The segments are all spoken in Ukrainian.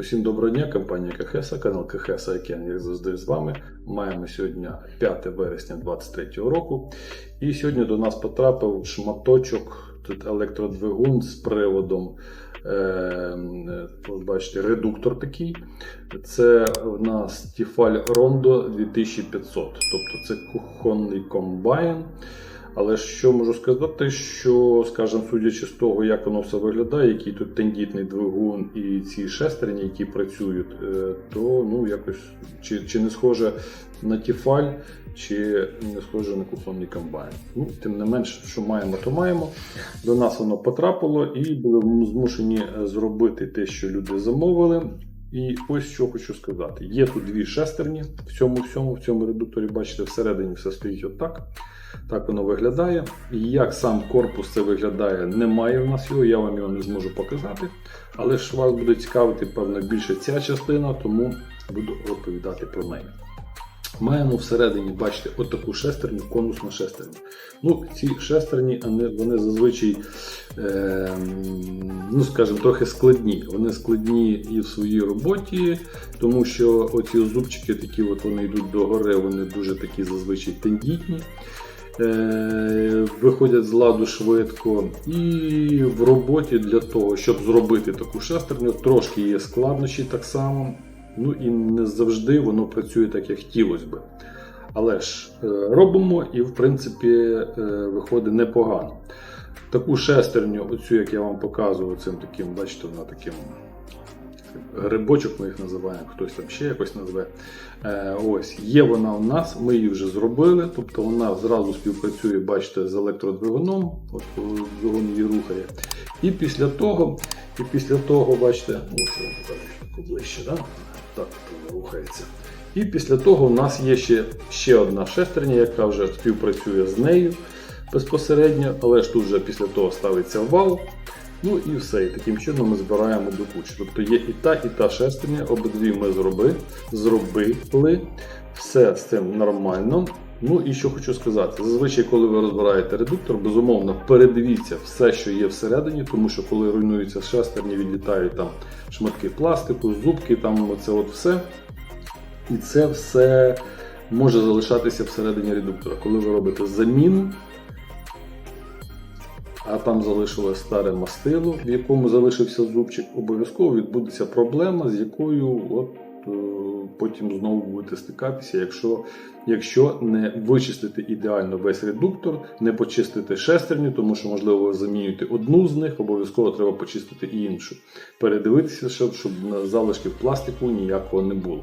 Усім доброго дня, компанія Кахеса, канал Кахеса Екен, як завжди з вами. Маємо сьогодні 5 вересня 2023 року. І сьогодні до нас потрапив шматочок, тут електродвигун з приводом. Е, бачите, редуктор такий. Це в нас Tefal Rondo 2500, тобто це кухонний комбайн. Але що можу сказати, що, скажімо, судячи з того, як воно все виглядає, який тут тендітний двигун і ці шестерні, які працюють, е, то ну якось чи, чи не схоже на тіфаль, чи не схоже на кухонний комбайн. Ну, тим не менш, що маємо, то маємо. До нас воно потрапило, і були змушені зробити те, що люди замовили. І ось що хочу сказати: є тут дві шестерні в цьому всьому, в цьому редукторі, бачите, всередині все стоїть отак. Так воно виглядає. Як сам корпус це виглядає, немає в нас його, я вам його не зможу показати. Але ж вас буде цікавити, певно, більше ця частина, тому буду розповідати про неї. Маємо всередині, бачите, отаку шестерню, конусну шестерню. Ну, ці шестерні, вони, вони зазвичай, е, ну скажімо, трохи складні. Вони складні і в своїй роботі, тому що оці зубчики, такі от вони йдуть догори, вони дуже такі зазвичай тендітні. Е, Виходять з ладу швидко, і в роботі для того, щоб зробити таку шестерню, трошки є складнощі так само. Ну і не завжди воно працює так, як хотілося би. Але ж е, робимо і, в принципі, е, виходить непогано. Таку шестерню, оцю, як я вам показував, цим таким, бачите, вона таким грибочок ми їх називаємо, хтось там ще якось назве. Е, ось, Є вона у нас, ми її вже зробили, тобто вона зразу співпрацює, бачите, з електродвигуном, от двигун її рухає. І після того, і після того, бачите, ось я покажу ближче, да? так рухається. І після того у нас є ще, ще одна шестерня, яка вже співпрацює з нею безпосередньо, але ж тут вже після того ставиться вал. Ну і все. І таким чином ми збираємо до кучі. Тобто є і та, і та шестерня, обидві ми зробили, зробили. Все з цим нормально. Ну і що хочу сказати, зазвичай, коли ви розбираєте редуктор, безумовно, передивіться все, що є всередині, тому що коли руйнуються шестерні, відлітають там шматки пластику, зубки, там це от все. І це все може залишатися всередині редуктора. Коли ви робите заміну, а там залишилось старе мастило, в якому залишився зубчик, обов'язково відбудеться проблема, з якою от, е, потім знову будете стикатися, якщо, якщо не вичистити ідеально весь редуктор, не почистити шестерню, тому що, можливо, ви замінюєте одну з них, обов'язково треба почистити і іншу. Передивитися, щоб, щоб залишків пластику ніякого не було.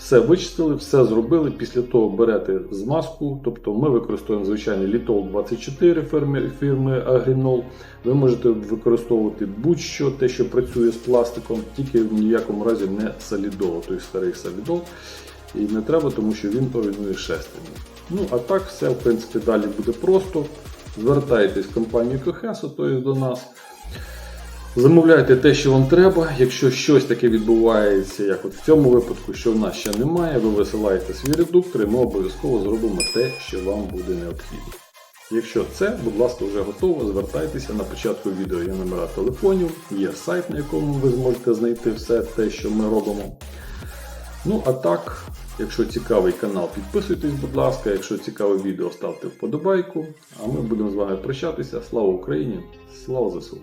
Все вичистили, все зробили. Після того берете змазку, тобто ми використовуємо звичайний літол 24 фірми, фірми Агрінол. Ви можете використовувати будь-що, те, що працює з пластиком, тільки в ніякому разі не солідол, той старий солідол. І не треба, тому що він руйнує шестерні. Ну, а так все, в принципі, далі буде просто. Звертайтесь в компанію Кохесо, тобто до нас. Замовляйте те, що вам треба. Якщо щось таке відбувається, як от в цьому випадку, що в нас ще немає, ви висилаєте свій редуктор і ми обов'язково зробимо те, що вам буде необхідно. Якщо це, будь ласка, вже готово, звертайтеся на початку відео є номера телефонів, є сайт, на якому ви зможете знайти все те, що ми робимо. Ну, а так, якщо цікавий канал, підписуйтесь, будь ласка, якщо цікаве відео, ставте вподобайку. А ми будемо з вами прощатися. Слава Україні! Слава ЗСУ!